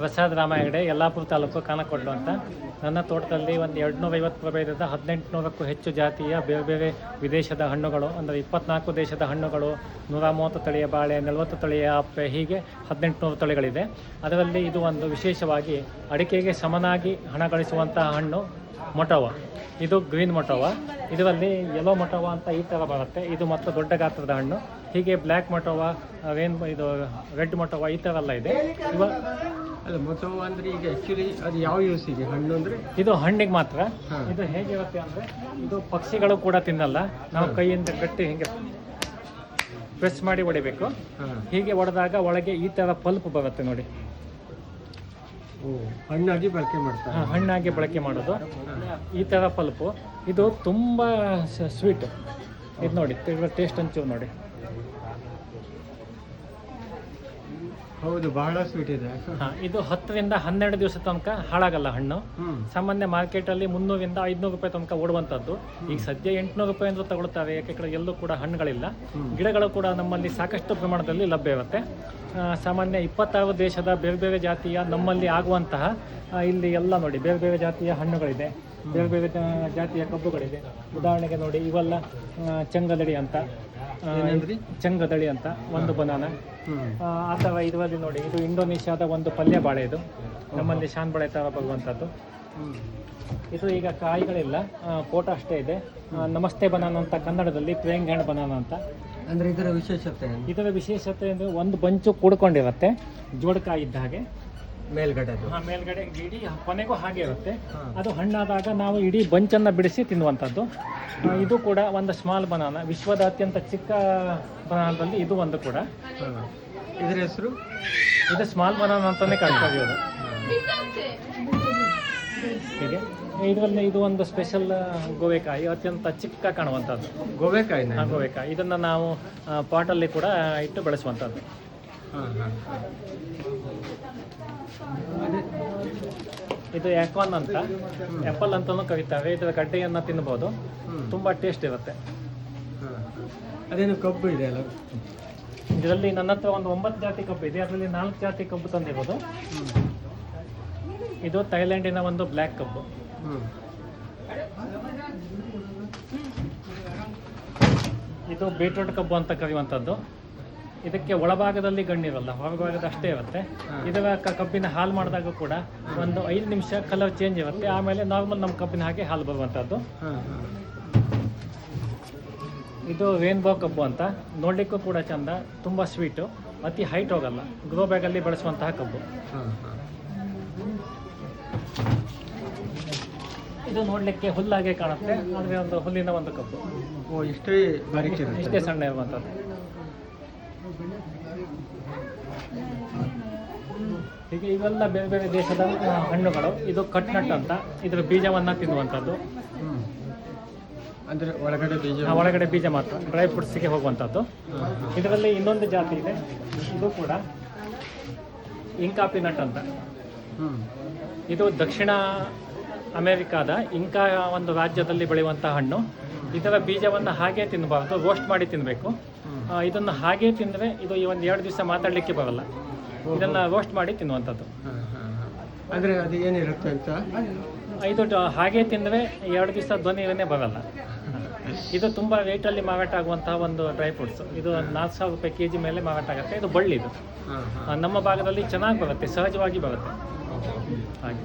ಪ್ರಸಾದ್ ರಾಮ ಹೆಗಡೆ ಯಲ್ಲಾಪುರ ತಾಲೂಕು ಕಾನಕೊಡ್ಲು ಅಂತ. ನನ್ನ ತೋಟದಲ್ಲಿ ಒಂದು ಎರಡುನೂರ ಐವತ್ತು ಪ್ರಭೇದದ ಹದಿನೆಂಟುನೂರಕ್ಕೂ ಹೆಚ್ಚು ಜಾತಿಯ ಬೇರೆ ಬೇರೆ ವಿದೇಶದ ಹಣ್ಣುಗಳು, ಅಂದರೆ ಇಪ್ಪತ್ನಾಲ್ಕು ದೇಶದ ಹಣ್ಣುಗಳು ನೂರ ಮೂವತ್ತು ತಳಿಯ ಬಾಳೆ, ನಲವತ್ತು ತಳಿಯ ಅಪ್ಪೆ ಹೀಗೆ ಹದಿನೆಂಟುನೂರು ತಳಿಗಳಿದೆ. ಅದರಲ್ಲಿ ಇದು ಒಂದು ವಿಶೇಷವಾಗಿ ಅಡಿಕೆಗೆ ಸಮನಾಗಿ ಹಣ ಗಳಿಸುವಂತಹ ಹಣ್ಣು. ಮೊಟವ. ಇದು ಗ್ರೀನ್ ಮೊಟವ. ಇದರಲ್ಲಿ ಯೆಲ್ಲೋ ಮೊಟವ ಅಂತ ಈ ಥರ ಬರುತ್ತೆ. ಇದು ಮತ್ತು ದೊಡ್ಡ ಗಾತ್ರದ ಹಣ್ಣು. ಹೀಗೆ ಬ್ಲ್ಯಾಕ್ ಮೊಟವ ರೇನ್ ಇದು ರೆಡ್ ಮೊಟವ ಈ ಥರ ಎಲ್ಲ ಇದೆ. ಅಲ್ಲ ಮೊತ್ತವು ಅಂದ್ರೆ ಈಗ ಅದು ಯಾವ ಯೂಸಿಗೆ ಹಣ್ಣು ಅಂದ್ರೆ? ಇದು ಹಣ್ಣಿಗೆ ಮಾತ್ರ. ಇದು ಹೇಗಿರುತ್ತೆ ಅಂದರೆ ಇದು ಪಕ್ಷಿಗಳು ಕೂಡ ತಿನ್ನಲ್ಲ. ನಾವು ಕೈಯಿಂದ ಕಟ್ಟಿ ಹಿಂಗೆ ಪ್ರೆಸ್ ಮಾಡಿ ಹೊಡಿಬೇಕು. ಹೀಗೆ ಹೊಡೆದಾಗ ಒಳಗೆ ಈ ಥರ ಪಲ್ಪ್ ಬರುತ್ತೆ ನೋಡಿ. ಹಣ್ಣಾಗಿ ಬಳಕೆ ಮಾಡ್ತಾರೆ. ಹಣ್ಣಾಗಿ ಬಳಕೆ ಮಾಡೋದು. ಈ ಥರ ಪಲ್ಪು. ಇದು ತುಂಬ ಸ್ವೀಟ್ ಇದು ನೋಡಿ ಟೇಸ್ಟ್ ಅಂಚೂರು ನೋಡಿ. ಹೌದು ಬಹಳ ಸ್ವೀಟ್ ಇದೆ. ಹಾ, ಇದು ಹತ್ತರಿಂದ ಹನ್ನೆರಡು ದಿವಸ ತನಕ ಹಾಳಾಗಲ್ಲ ಹಣ್ಣು. ಸಾಮಾನ್ಯ ಸಾಮಾನ್ಯ ಮಾರ್ಕೆಟಲ್ಲಿ ಮುನ್ನೂರಿಂದ ಐದ್ನೂರು ರೂಪಾಯಿ ತನಕ ಓಡುವಂಥದ್ದು. ಈಗ ಸದ್ಯ ಎಂಟುನೂರು ರೂಪಾಯಿ ಅಂತ ತಗೊಳ್ತಾರೆ ಯಾಕೆ ಎಲ್ಲೂ ಕೂಡ ಹಣ್ಣುಗಳಿಲ್ಲ. ಗಿಡಗಳು ಕೂಡ ನಮ್ಮಲ್ಲಿ ಸಾಕಷ್ಟು ಪ್ರಮಾಣದಲ್ಲಿ ಲಭ್ಯ ಇರುತ್ತೆ. ಸಾಮಾನ್ಯ ಇಪ್ಪತ್ತಾರು ದೇಶದ ಬೇರೆ ಬೇರೆ ಜಾತಿಯ ನಮ್ಮಲ್ಲಿ ಆಗುವಂತಹ ಇಲ್ಲಿ ಎಲ್ಲ ನೋಡಿ ಬೇರೆ ಬೇರೆ ಜಾತಿಯ ಹಣ್ಣುಗಳಿದೆ. ಬೇರೆ ಬೇರೆ ಜಾತಿಯ ಕಬ್ಬುಗಳಿದೆ. ಉದಾಹರಣೆಗೆ ನೋಡಿ ಇವೆಲ್ಲ ಚಂಗಲಡಿ ಅಂತ? ಚಂಗದಳಿ ಅಂತ ಒಂದು ಬನಾನ. ಅಥವಾ ಇದರಲ್ಲಿ ನೋಡಿ ಇದು ಇಂಡೋನೇಷ್ಯಾದ ಒಂದು ಪಲ್ಯ ಬಾಳೆ ಇದು. ನಮ್ಮಲ್ಲಿ ಶಾನ್ ಬಾಳೆ ತರ ಬರುವಂಥದ್ದು ಇದು ಈಗ ಕಾಯಿಗಳಿಲ್ಲ ಫೋಟೋ ಅಷ್ಟೇ ಇದೆ. ನಮಸ್ತೆ ಬನಾನ ಅಂತ ಕನ್ನಡದಲ್ಲಿ ಪ್ರೇಂಗಣ ಬನಾನ ಅಂತ. ಅಂದ್ರೆ ಇದರ ವಿಶೇಷತೆ? ಇದರ ವಿಶೇಷತೆ ಅಂದರೆ ಒಂದು ಬಂಚು ಕೂಡ್ಕೊಂಡಿರುತ್ತೆ ಜೋಡಕಾಯಿ ಇದ್ದ ಹಾಗೆ. ಮೇಲ್ಗಡೆ ಮೇಲ್ಗಡೆ ಇಡೀ ಕೊನೆಗೂ ಹಾಗೆ ಇರುತ್ತೆ. ಅದು ಹಣ್ಣಾದಾಗ ನಾವು ಇಡೀ ಬಂಚನ್ನು ಬಿಡಿಸಿ ತಿನ್ನುವಂಥದ್ದು. ಇದು ಕೂಡ ಒಂದು ಸ್ಮಾಲ್ ಬನಾನ ವಿಶ್ವದ ಅತ್ಯಂತ ಚಿಕ್ಕ ಬನಾನದಲ್ಲಿ ಇದು ಒಂದು ಕೂಡ. ಇದರ ಹೆಸರು? ಇದು ಸ್ಮಾಲ್ ಬನಾನ ಅಂತಾನೆ ಕಾಣ್ತಾ ಹೀಗೆ. ಇದರಲ್ಲಿ ಇದು ಒಂದು ಸ್ಪೆಷಲ್ ಗೋವೆಕಾಯಿ ಅತ್ಯಂತ ಚಿಕ್ಕ ಕಾಣುವಂಥದ್ದು. ಗೋವೆಕಾಯಿ ಆ ಗೋವೆಕಾಯಿ. ಇದನ್ನು ನಾವು ಪಾಟಲ್ಲಿ ಕೂಡ ಇಟ್ಟು ಬೆಳೆಸುವಂಥದ್ದು. ಇದು ಯಾಕೋನ್ ಅಂತ. ಆ್ಯಪಲ್ ಅಂತಲೂ ಕರೀತಾರೆ. ಇದರ ಗಡ್ಡೆಯನ್ನು ತಿನ್ಬೋದು. ತುಂಬಾ ಟೇಸ್ಟ್ ಇರುತ್ತೆ. ಅದೇನು ಕಬ್ಬು ಇದೆ ಅಲ್ಲ? ಇದರಲ್ಲಿ ನನ್ನ ಹತ್ರ ಒಂದು ಒಂಬತ್ತು ಜಾತಿ ಕಬ್ಬು ಇದೆ. ಅದರಲ್ಲಿ ನಾಲ್ಕು ಜಾತಿ ಕಬ್ಬು ತಂದಿರೋದು. ಇದು ಥೈಲ್ಯಾಂಡಿನ ಒಂದು ಬ್ಲ್ಯಾಕ್ ಕಬ್ಬು. ಇದು ಬೀಟ್ರೂಟ್ ಕಬ್ಬು ಅಂತ ಕರೆಯುವಂಥದ್ದು. ಇದಕ್ಕೆ ಒಳಭಾಗದಲ್ಲಿ ಗಣ್ಣಿರಲ್ಲ ಹೊರಭಾಗದ ಅಷ್ಟೇ ಇರುತ್ತೆ. ಇದು ಇದರ ಕಬ್ಬಿನ ಹಾಲು ಮಾಡಿದಾಗ ಕೂಡ ಒಂದು ಐದು ನಿಮಿಷ ಕಲರ್ ಚೇಂಜ್ ಇರುತ್ತೆ. ಆಮೇಲೆ ನಾರ್ಮಲ್ ನಮ್ಮ ಕಬ್ಬಿನ ಹಾಗೆ ಹಾಲು ಬರುವಂಥದ್ದು ಇದು ರೇನ್ಬೋ ಕಬ್ಬು ಅಂತ. ನೋಡಲಿಕ್ಕೂ ಕೂಡ ಚಂದ ತುಂಬ ಸ್ವೀಟು ಅತಿ ಹೈಟ್ ಹೋಗಲ್ಲ. ಗ್ರೋ ಬ್ಯಾಗಲ್ಲಿ ಬಳಸುವಂತಹ ಕಬ್ಬು. ಇದು ನೋಡಲಿಕ್ಕೆ ಹುಲ್ಲಾಗೆ ಕಾಣುತ್ತೆ. ಆದರೆ ಒಂದು ಹುಲ್ಲಿನ ಒಂದು ಕಬ್ಬು. ಓ ಇಷ್ಟೇ ಇಷ್ಟೇ ಸಣ್ಣ ಇರುವಂಥದ್ದು ಹೀಗೆ ಇವೆಲ್ಲ ಬೇರೆ ಬೇರೆ ದೇಶದ ಹಣ್ಣುಗಳು. ಇದು ಕಟ್ನಟ್ ಅಂತ. ಇದರ ಬೀಜವನ್ನು ತಿನ್ನುವಂಥದ್ದು. ಅಂದ್ರೆ ಒಳಗಡೆ ಬೀಜ ಒಳಗಡೆ ಬೀಜ ಮಾತ್ರ. ಡ್ರೈ ಫ್ರೂಟ್ಸಿಗೆ ಹೋಗುವಂಥದ್ದು. ಇದರಲ್ಲಿ ಇನ್ನೊಂದು ಜಾತಿ ಇದೆ. ಇದು ಕೂಡ ಇಂಕಾ ಪಿನಟ್ ಅಂತ. ಇದು ದಕ್ಷಿಣ ಅಮೆರಿಕಾದ ಇಂಕಾ ಒಂದು ರಾಜ್ಯದಲ್ಲಿ ಬೆಳೆಯುವಂಥ ಹಣ್ಣು. ಇದರ ಬೀಜವನ್ನು ಹಾಗೆ ತಿನ್ನಬಾರ್ದು. ರೋಸ್ಟ್ ಮಾಡಿ ತಿನ್ನಬೇಕು ಇದನ್ನು ಹಾಗೆ ತಿಂದರೆ ಇದು ಈ ಒಂದು ಎರಡು ದಿವಸ ಮಾತಾಡಲಿಕ್ಕೆ ಬರಲ್ಲ. ಇದನ್ನು ರೋಸ್ಟ್ ಮಾಡಿ ತಿನ್ನುವಂಥದ್ದು. ಅಂದ್ರೆ ಅದು ಏನಿರುತ್ತೆ ಅಂತ? ಇದು ಹಾಗೆ ತಿಂದರೆ ಎರಡು ದಿವಸ ಧ್ವನಿನೇ ಬರಲ್ಲ. ಇದು ತುಂಬ ರೇಟಲ್ಲಿ ಮಾರಾಟ ಆಗುವಂತಹ ಒಂದು ಡ್ರೈ ಫ್ರೂಟ್ಸ್ ಇದು ನಾಲ್ಕು ಸಾವಿರ ರೂಪಾಯಿ ಕೆ ಜಿ ಮೇಲೆ ಮಾರಾಟ ಆಗುತ್ತೆ. ಇದು ಬಳ್ಳಿ ಇದು. ನಮ್ಮ ಭಾಗದಲ್ಲಿ ಚೆನ್ನಾಗಿ ಬರುತ್ತೆ ಸಹಜವಾಗಿ ಬರುತ್ತೆ. ಹಾಗೆ.